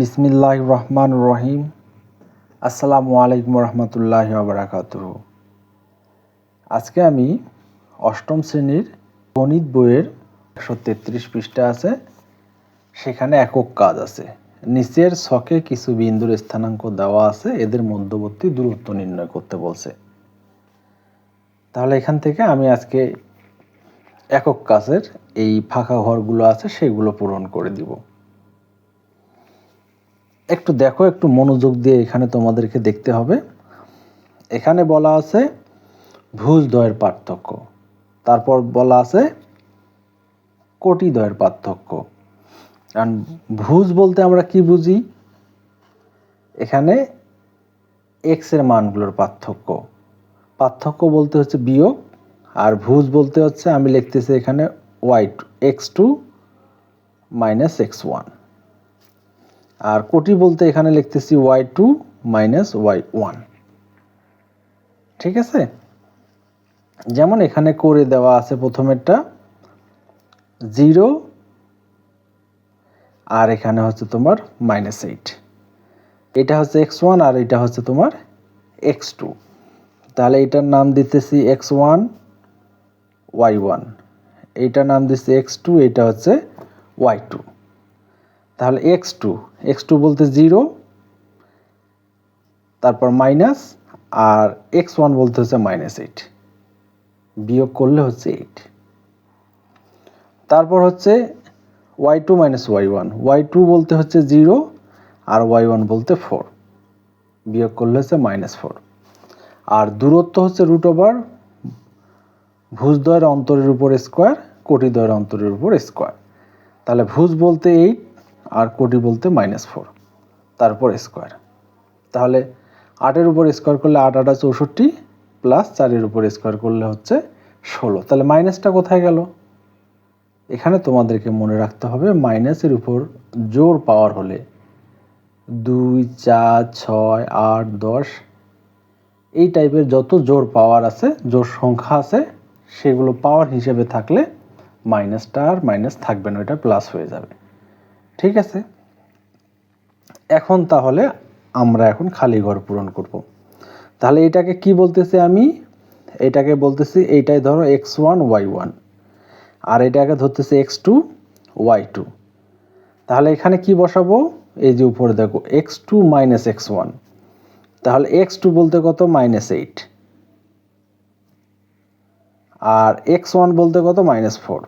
বিসমিল্লাহ রহমান রহিম আসসালামু আলাইকুম রহমতুল্লাহ বারাকাত আজকে আমি অষ্টম শ্রেণির গণিত বইয়ের একশো তেত্রিশ পৃষ্ঠা আছে। সেখানে একক কাজ আছে। নিচের ছকে কিছু বিন্দুর স্থানাঙ্ক দেওয়া আছে। এদের মধ্যবর্তী দূরত্ব নির্ণয় করতে বলছে। তাহলে এখান থেকে আমি আজকে একক কাজের এই ফাঁকা ঘরগুলো আছে, সেগুলো পূরণ করে দিব। একটু দেখো, একটু মনোযোগ দিয়ে এখানে তোমাদেরকে দেখতে হবে। এখানে বলা আছে ভুজ দ্বয়ের পার্থক্য। তারপর বলা আছে কোটি দ্বয়ের পার্থক্য। কারণ ভুজ বলতে আমরা কি বুঝি? এখানে এক্সের মানগুলোর পার্থক্য। পার্থক্য বলতে হচ্ছে বিয়োগ, আর ভুজ বলতে হচ্ছে, আমি লিখতেছি এখানে Y two X two minus X one আর কোটি বলতে এখানে লিখতেছি Y two minus Y one ঠিক আছে? যেমন এখানে করে দেওয়া আছে প্রথমেরটা জিরো আর এখানে হচ্ছে তোমার মাইনাস এইট এটা হচ্ছে এক্স ওয়ান আর এটা হচ্ছে তোমার এক্স টু তাহলে এটার নাম দিতেছি এক্স ওয়ান ওয়াই ওয়ান এইটার নাম দিচ্ছি এক্স টু এটা হচ্ছে ওয়াই টু তাহলে এক্স টু এক্স টু বলতে জিরো তারপর মাইনাস আর এক্স ওয়ান বলতে হচ্ছে মাইনাস এইট বিয়োগ করলে হচ্ছে এইট তারপর হচ্ছে Y two minus Y one Y two বলতে হচ্ছে জিরো আর ওয়াই ওয়ান বলতে ফোর বিয়োগ করলে হচ্ছে মাইনাস ফোর আর দূরত্ব হচ্ছে রুট ওভার ভুজদ্বয়ের অন্তরের উপর স্কোয়ার কোটিদ্বয়ের অন্তরের উপর স্কোয়ার তাহলে ভুজ বলতে এইট আর কোটি বলতে মাইনাস ফোর তারপর স্কোয়ার তাহলে আটের উপর স্কোয়ার করলে আট, আটা চৌষট্টি প্লাস চারের উপর স্কোয়ার করলে হচ্ছে ষোলো। তাহলে মাইনাসটা কোথায় গেল? এখানে তোমাদেরকে মনে রাখতে হবে মাইনাসের উপর জোর পাওয়ার হলে দুই, চার, ছয়, আট, দশ, এই টাইপের যত জোর পাওয়ার আছে, জোর সংখ্যা আছে, সেগুলো পাওয়ার হিসেবে থাকলে মাইনাসটা আর মাইনাস থাকবে না, এটা প্লাস হয়ে যাবে। ঠিক আছে? এখন তাহলে আমরা এখন খালি ঘর পূরণ করব। তাহলে এটাকে কি বলতেছি আমি? এটাকে বলতেছি এইটাই ধরো এক্স ওয়ান, ওয়াই ওয়ান। আর এটাকে ধরতেছি এক্স টু, ওয়াই টু। তাহলে এখানে কি বসাবো? এই যে উপরে দেখো, X two minus X one. তাহলে এক্স টু বলতে কত? মাইনাস এইট আর এক্স ওয়ান বলতে কত? মাইনাস ফোর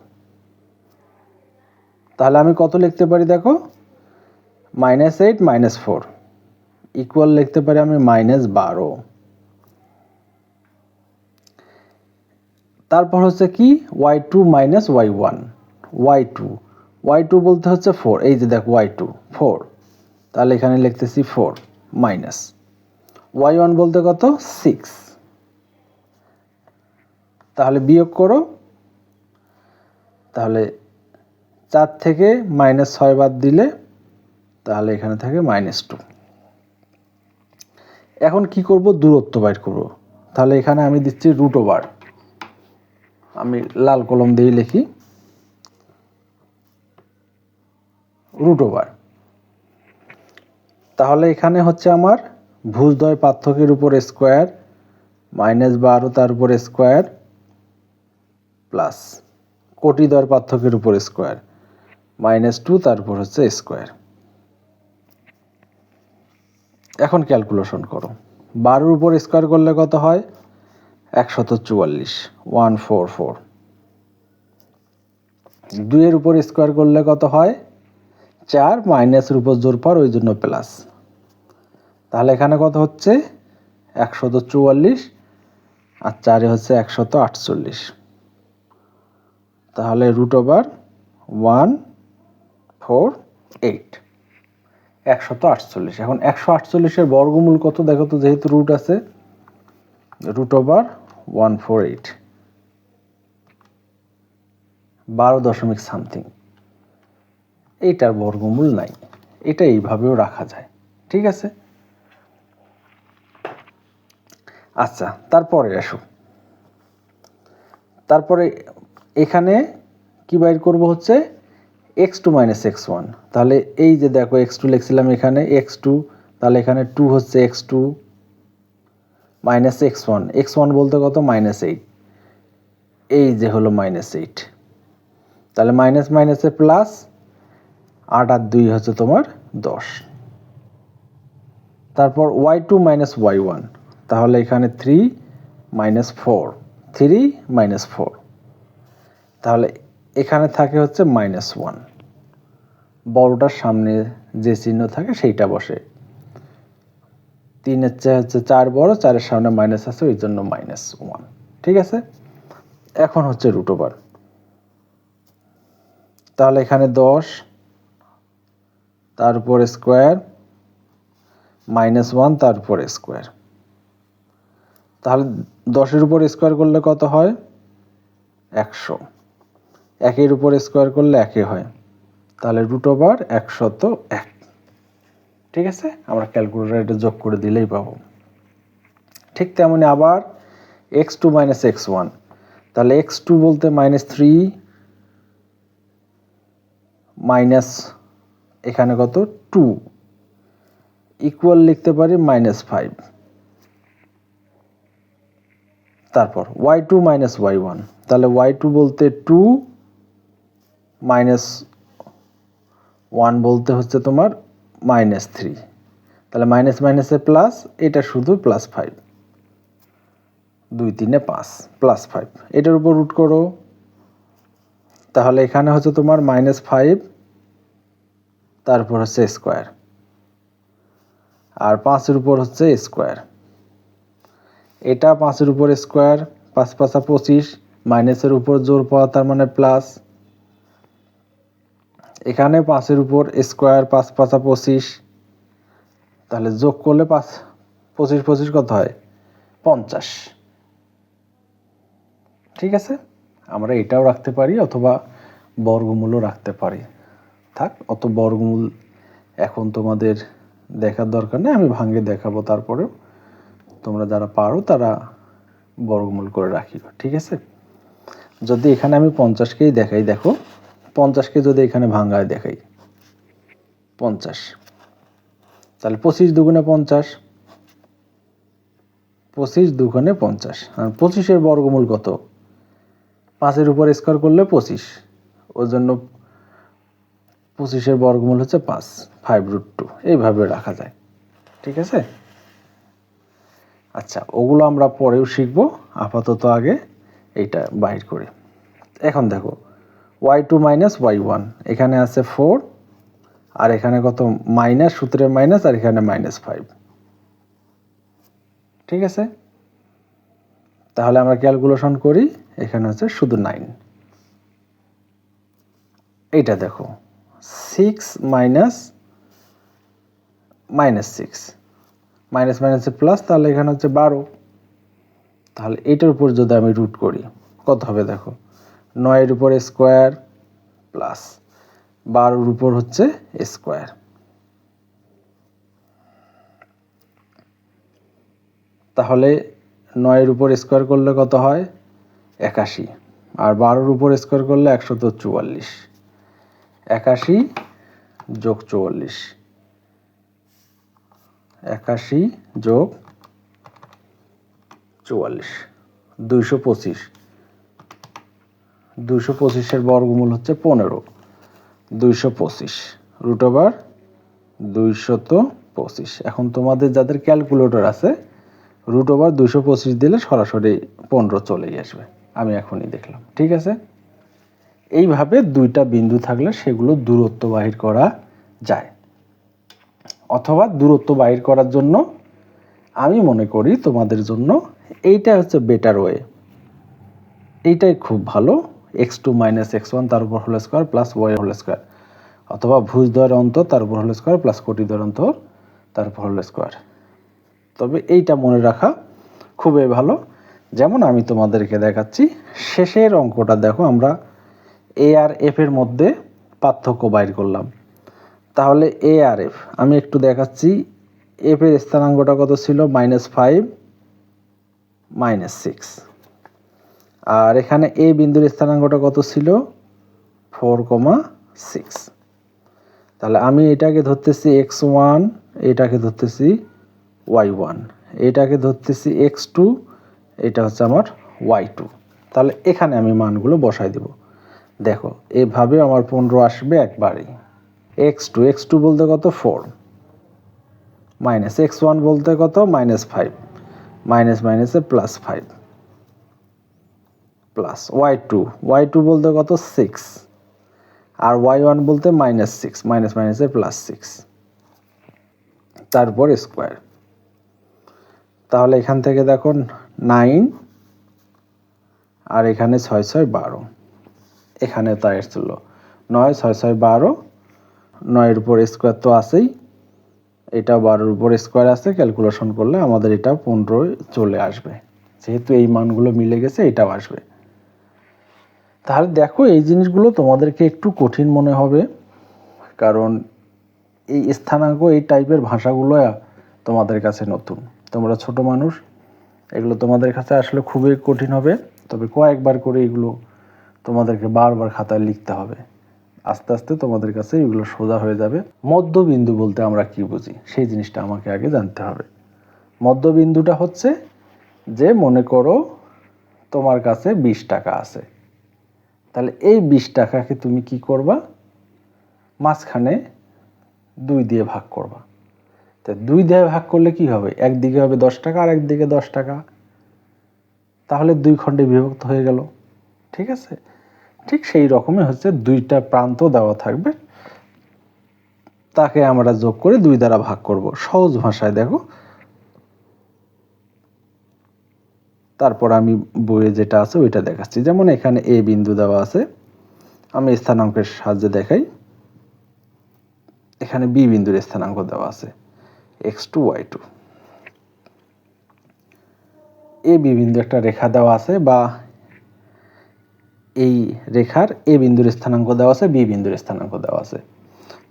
তাহলে আমি কত লিখতে পারি দেখো? Minus eight minus four equal লিখতে পারি আমি মাইনাস বারো। তারপর হচ্ছে কি? Y two minus Y one Y two Y two বলতে হচ্ছে ফোর এই যে দেখো ওয়াই টু ফোর তাহলে এখানে লিখতেছি ফোর মাইনাস ওয়াই ওয়ান বলতে কত? সিক্স তাহলে বিয়োগ করো। তাহলে চার থেকে মাইনাস ছয় বাদ দিলে তাহলে এখানে থাকে মাইনাস টু এখন কি করব? দূরত্ব বাইর করব। তাহলে এখানে আমি দিচ্ছি রুট ওভার আমি লাল কলম দিয়ে লিখি। রুট ওভার তাহলে এখানে হচ্ছে আমার ভুজদ্বয় পার্থক্যের উপর স্কোয়ার মাইনাস বারো তার উপর স্কোয়ার প্লাস কোটি দর পার্থক্যের উপর স্কোয়ার মাইনাস টু, তারপর হচ্ছে স্কোয়ার। এখন ক্যালকুলেশন করো। বারোর উপর স্কোয়ার করলে কত হয়? একশত চুয়াল্লিশ, ওয়ান ফোর ফোর। দুইয়ের উপর স্কোয়ার করলে কত হয়? চার, মাইনাসের উপর জোর পার ওই জন্য প্লাস। তাহলে এখানে কত হচ্ছে? একশত চুয়াল্লিশ, আর চারে হচ্ছে একশত আটচল্লিশ। তাহলে root over one four eight. একশত আটচল্লিশ। এখন একশো আটচল্লিশের বর্গমূল কত? দেখো তো, যেহেতু রুট আছে root over one four eight বারো দশমিক সামথিং এইটার বর্গমূল নাই। এটা এইভাবেও রাখা যায়। ঠিক আছে? আচ্ছা তারপরে আসো। তারপরে এখানে কি বাইর করব হচ্ছে? X two minus X one তাহলে এই যে দেখো এক্স টু লিখছিলাম এখানে এক্স টু তাহলে এখানে টু হচ্ছে X two minus X one X one বলতে কত? মাইনাস এইট এই যে হলো মাইনাস এইট তাহলে মাইনাস মাইনাসে প্লাস আট আর দুই হচ্ছে তোমার দশ। তারপর Y two minus Y one তাহলে এখানে three minus four three minus four তাহলে এখানে থাকে হচ্ছে মাইনাস ওয়ান বড়টার সামনে যে চিহ্ন থাকে সেইটা বসে। তিনের চেয়ে হচ্ছে চার বড়, চারের সামনে মাইনাস আছে, ওই জন্য মাইনাস ওয়ান ঠিক আছে? এখন হচ্ছে রুট ওভার তাহলে এখানে দশ, তারপর স্কোয়ার মাইনাস ওয়ান তারপর স্কোয়ার তাহলে দশের উপর স্কোয়ার করলে কত হয়? একশো। একের উপর স্কোয়ার করলে একে হয়। তাহলে রুট ওভার একশত এক। ঠিক আছে? আমরা ক্যালকুলেটার যোগ করে দিলেই পাবো। ঠিক তেমনি আবার X two minus X one তাহলে এক্স টু বলতে মাইনাস থ্রি মাইনাস এখানে কত? টু ইকুয়াল লিখতে পারি মাইনাস ফাইভ তারপর Y two minus Y one তাহলে ওয়াই টু বলতে টু মাইনাস ওয়ান বলতে হচ্ছে তোমার মাইনাস থ্রি তাহলে মাইনাস মাইনাসে প্লাস এটা শুধু প্লাস ফাইভ দুই তিনে পাঁচ প্লাস ফাইভ এটার উপর রুট করো। তাহলে এখানে হচ্ছে তোমার মাইনাস ফাইভ তারপর হচ্ছে স্কোয়ার আর পাঁচের উপর হচ্ছে স্কোয়ার এটা পাঁচের উপর স্কোয়ার পাঁচ পাঁচা পঁচিশ মাইনাসের উপর জোর পাওয়া তার মানে প্লাস এখানে পাঁচের উপর স্কোয়ার পাঁচ, পাঁচা পঁচিশ। তাহলে যোগ করলে পাঁচ, পঁচিশ পঁচিশ কত হয়? পঞ্চাশ। ঠিক আছে? আমরা এটাও রাখতে পারি অথবা বর্গমূলও রাখতে পারি। থাক, অত বর্গমূল এখন তোমাদের দেখার দরকার নেই, আমি ভাঙ্গে দেখাবো তারপরেও। তোমরা যারা পারো তারা বর্গমূল করে রাখি ঠিক আছে? যদি এখানে আমি পঞ্চাশকেই দেখাই, দেখো। পঞ্চাশকে যদি এখানে ভাঙ্গায় দেখাই, পঞ্চাশ। তাহলে পঁচিশ দুগুণে পঞ্চাশ, পঁচিশ দুগুণে পঞ্চাশ। আর পঁচিশের বর্গমূল কত? পাঁচের উপর স্কোয়ার করলে পঁচিশ। ওর জন্য পঁচিশের বর্গমূল হচ্ছে পাঁচ ফাইভ রুট টু এইভাবে রাখা যায়। ঠিক আছে? আচ্ছা ওগুলো আমরা পরেও শিখব। আপাতত আগে এইটা বাইর করি। এখন দেখো Y two minus Y one এখানে আছে ফোর আর এখানে কত? মাইনাস সূত্রের মাইনাস আর এখানে মাইনাস ফাইভ ঠিক আছে? তাহলে আমরা ক্যালকুলেশন করি, এখানে হচ্ছে শুধু নাইন এইটা দেখো six minus minus six minus মাইনাসে প্লাস তাহলে এখানে হচ্ছে বারো। তাহলে এটার উপর যদি আমি রুট করি, কত হবে দেখো? নয়ের উপর স্কোয়ার প্লাস বারোর উপর হচ্ছে স্কোয়ার। তাহলে নয়ের উপর স্কোয়ার করলে কত হয়? একাশি। আর বারোর উপর স্কোয়ার করলে একশত চুয়াল্লিশ। একাশি যোগ চুয়াল্লিশ। একাশি যোগ চুয়াল্লিশ। দুইশো পঁচিশ। দুইশো পঁচিশের বর্গমূল হচ্ছে পনেরো। দুইশো পঁচিশ রুট ওভার দুইশত পঁচিশ। এখন তোমাদের যাদের ক্যালকুলেটর আছে রুট ওভার দুইশো পঁচিশ দিলে সরাসরি পনেরো চলেই আসবে। আমি এখনই দেখলাম, ঠিক আছে? এইভাবে দুইটা বিন্দু থাকলে সেগুলো দূরত্ব বাহির করা যায়। অথবা দূরত্ব বাহির করার জন্য আমি মনে করি তোমাদের জন্য এইটা হচ্ছে বেটার ওয়ে এইটাই খুব ভালো। X two minus X one তার উপর whole square plus Y whole square অথবা ভুজ দ্বয়ের অন্তর, তার উপর হোল স্কোয়ার প্লাস কোটি দ্বয়ের অন্তর, তার উপর হোল স্কোয়ার তবে এইটা মনে রাখা খুবই ভালো। যেমন আমি তোমাদেরকে দেখাচ্ছি, শেষের অঙ্কটা দেখো, আমরা এ আর এফ এর মধ্যে পার্থক্য বাইর করলাম। তাহলে এ আর এফ আমি একটু দেখাচ্ছি এফ এর স্থানাঙ্কটা কত ছিল? মাইনাস ফাইভ মাইনাস সিক্স আর এখানে এ বিন্দুর স্থানাঙ্কটা কত ছিল? Four comma six. তাহলে আমি এটাকে ধরতেছি এক্স ওয়ান, এটাকে ধরতেছি ওয়াই ওয়ান। এটাকে ধরতেছি এক্স টু, এটা হচ্ছে আমার ওয়াই টু। তাহলে এখানে আমি মানগুলো বসাই দেব। দেখো, এভাবে আমার পনেরো আসবে একবারেই এক্স টু এক্স টু বলতে কত? ফোর। মাইনাস এক্স ওয়ান বলতে কত? Minus five. মাইনাস মাইনাসে plus five. Plus Y two Y two বলতে কত? সিক্স আর ওয়াই ওয়ান বলতে মাইনাস সিক্স মাইনাস মাইনাসে প্লাস সিক্স তারপর স্কোয়ার তাহলে এখান থেকে দেখো নাইন আর এখানে ছয় ছয়, বারো, এখানে তাই এসেছিল নয়, ছয় ছয়, বারো, নয়ের উপর স্কোয়ার তো আছেই, এটা বারোর উপর স্কোয়ার আছে ক্যালকুলেশন করলে আমাদের এটা পনেরো চলে আসবে। যেহেতু এই মানগুলো মিলে গেছে, এটাও আসবে। তাহলে দেখো এই জিনিসগুলো তোমাদেরকে একটু কঠিন মনে হবে, কারণ এই স্থানাঙ্ক, এই টাইপের ভাষাগুলো তোমাদের কাছে নতুন। তোমরা ছোট মানুষ, এগুলো তোমাদের কাছে আসলে খুবই কঠিন হবে, তবে কয়েকবার করে এগুলো তোমাদেরকে বারবার খাতায় লিখতে হবে। আস্তে আস্তে তোমাদের কাছে এগুলো সোজা হয়ে যাবে। মধ্যবিন্দু বলতে আমরা কি বুঝি? সেই জিনিসটা আমাকে আগে জানতে হবে। মধ্যবিন্দুটা হচ্ছে যে, মনে করো তোমার কাছে বিশ টাকা আছে। তাহলে এই বিশ টাকাকে তুমি কি করবা? মাঝখানে দুই দিয়ে ভাগ করবা। তা দুই দিয়ে ভাগ করলে কি হবে? একদিকে হবে দশ টাকা, আর একদিকে দশ টাকা। তাহলে দুই খণ্ডে বিভক্ত হয়ে গেল। ঠিক আছে? ঠিক সেই রকমই হচ্ছে দুইটা প্রান্ত দেওয়া থাকবে। তাকে আমরা যোগ করে দুই দ্বারা ভাগ করব। সহজ ভাষায় দেখো। তারপর আমি বইয়ে যেটা আছে ওইটা দেখাচ্ছি। যেমন এখানে এ বিন্দু দেওয়া আছে। আমি স্থানাঙ্কের সাহায্যে দেখাই। এখানে বি বিন্দুর স্থানাঙ্ক দেওয়া আছে। X two Y two. A B বিন্দু একটা রেখা দেওয়া আছে বা এই রেখার এ বিন্দুর স্থানাঙ্ক দেওয়া আছে, বি বিন্দুর স্থানাঙ্ক দেওয়া আছে।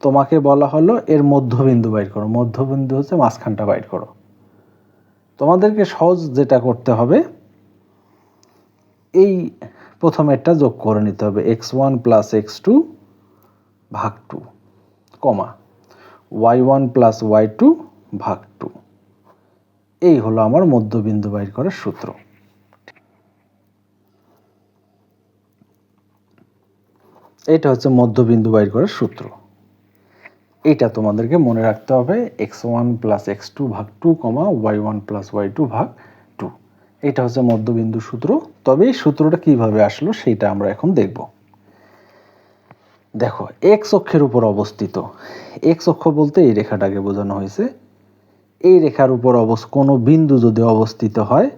তোমাকে বলা হলো এর মধ্যবিন্দু বাইর করো। মধ্যবিন্দু হচ্ছে মাঝখানটা বাইর করো। তোমাদেরকে সহজ যেটা করতে হবে, এই প্রথমেরটা যোগ করে নিতে হবে X one plus X two ভাগ two comma Y one plus Y two ভাগ টু এই হলো আমার মধ্যবিন্দু বাইর করার সূত্র। এটা হচ্ছে মধ্যবিন্দু বাইর করার সূত্র। এটা তোমাদেরকে মনে রাখতে হবে X one plus X two ভাগ two comma Y one plus Y two ভাগ টু এটা হচ্ছে মধ্যবিন্দু সূত্র। তবে এই সূত্রটা কীভাবে আসলো সেটা আমরা এখন দেখব। দেখো এক্স অক্ষের উপর অবস্থিত। এক্স অক্ষ বলতে এই রেখাটাকে বোঝানো হয়েছে। এই রেখার উপর অবস, কোনো বিন্দু যদি অবস্থিত হয়,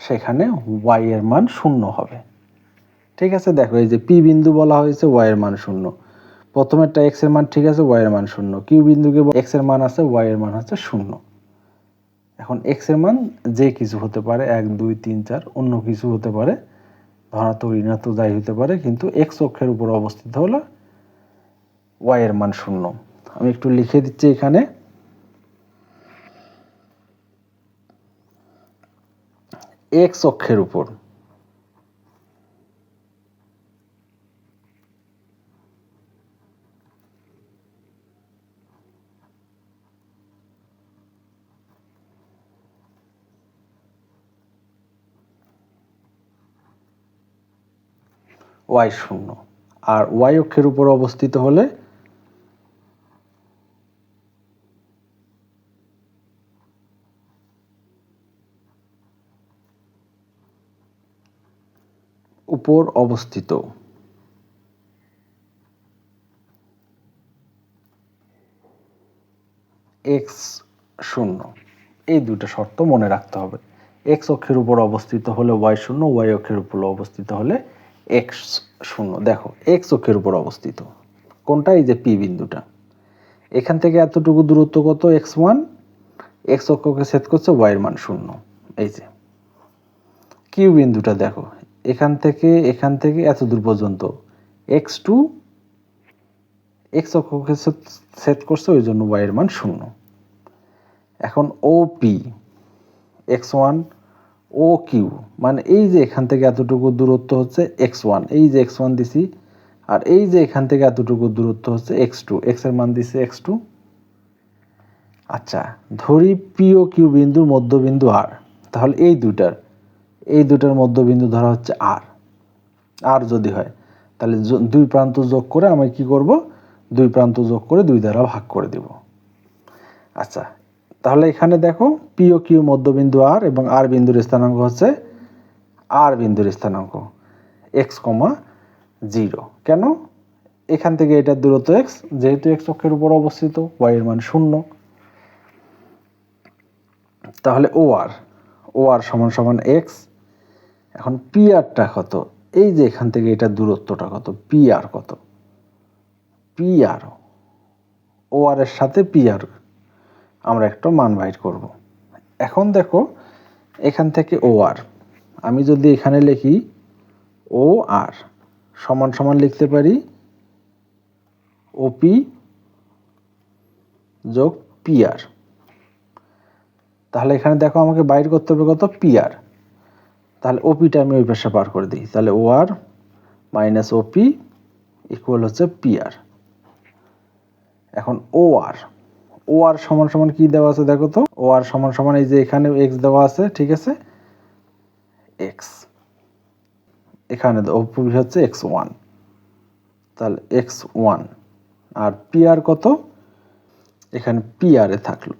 সেখানে ওয়াই এর মান শূন্য হবে। ঠিক আছে? দেখো, এই যে পি বিন্দু বলা হয়েছে ওয়াই এর মান শূন্য। প্রথমেরটা এক্সের মান ঠিক আছে ওয়াই এর মান শূন্য। কিউ বিন্দুকে এক্সের মান আছে ওয়াই এর মান হচ্ছে শূন্য। এখন এক্সের মান যে কিছু হতে পারে, এক, দুই, তিন, চার, অন্য কিছু হতে পারে, ধনাত্মক, ঋণাত্মক, যাই হতে পারে, কিন্তু এক্স অক্ষের উপর অবস্থিত হলে ওয়াই এর মান শূন্য। আমি একটু লিখে দিচ্ছি এখানে। এক্স অক্ষের উপর। ওয়াই শূন্য। আর ওয়াই অক্ষের উপর অবস্থিত হলে উপর অবস্থিত। এক্স শূন্য। এই দুটো শর্ত মনে রাখতে হবে। এক্স অক্ষের উপর অবস্থিত হলে ওয়াই শূন্য, ওয়াই অক্ষের উপর অবস্থিত হলে এক্স শূন্য। দেখো এক্স অক্ষের উপর অবস্থিত। কোনটা এই যে পি বিন্দুটা? এখান থেকে এতটুকু দূরত্ব কত? এক্স ওয়ান এক্স অক্ষকে সেট করছে ওয়াইয়ের মান শূন্য। এই যে। কিউ বিন্দুটা দেখো, এখান থেকে এখান থেকে এত দূর পর্যন্ত। এক্স টু এক্স অক্ষকে সেট করছে, ওই জন্য ওয়াইয়ের মান শূন্য। এখন O P X one O Q মানে এই যে এখান থেকে এতটুকু দূরত্ব হচ্ছে এক্স ওয়ান এই যে এক্স ওয়ান দিছি, আর এই যে এখান থেকে এতটুকু দূরত্ব হচ্ছে এক্স টু এক্সের মান দিছে এক্স টু আচ্ছা ধরি পি ও কিউ বিন্দুর মধ্যবিন্দু আর তাহলে এই দুটার এই দুটার মধ্যবিন্দু ধরা হচ্ছে আর আর যদি হয়, তাহলে দুই প্রান্ত যোগ করে আমি কি করব? দুই প্রান্ত যোগ করে দুই দ্বারা ভাগ করে দেব। আচ্ছা তাহলে এখানে দেখো পি ও কিউ মধ্যবিন্দু আর এবং আর বিন্দুর স্থানাঙ্ক হচ্ছে আর বিন্দুর স্থানাঙ্ক এক্স কমা জিরো। কেন? এখান থেকে এটার দূরত্ব এক্স যেহেতু এক্স অক্ষের উপর অবস্থিত ওয়াই এর মান শূন্য। তাহলে ও আর ও আর সমান সমান এক্স এখন পি আরটা কত? এই যে এখান থেকে এটার দূরত্বটা কত? পি আর কত? পি আর ও আর এর সাথে পি আর আমরা একটা মান বাইর করব। এখন দেখো, এখান থেকে ও আর আমি যদি এখানে লিখি ও আর সমান সমান লিখতে পারি ওপি যোগ পি আর তাহলে এখানে দেখো আমাকে বাইর করতে হবে কত? পি আর তাহলে ওপিটা আমি ওই পাশে পার করে দিই। তাহলে O R minus O P equal হচ্ছে পি আর এখন ও আর ও আর সমান সমান কি দেওয়া আছে দেখো তো? ও আর সমান সমান এই যে এখানে এক্স দেওয়া আছে, ঠিক আছে? এক্স এখানে ওপি হচ্ছে এক্স ওয়ান তাহলে এক্স ওয়ান আর পি আর কত? এখানে পি আর এ থাকল।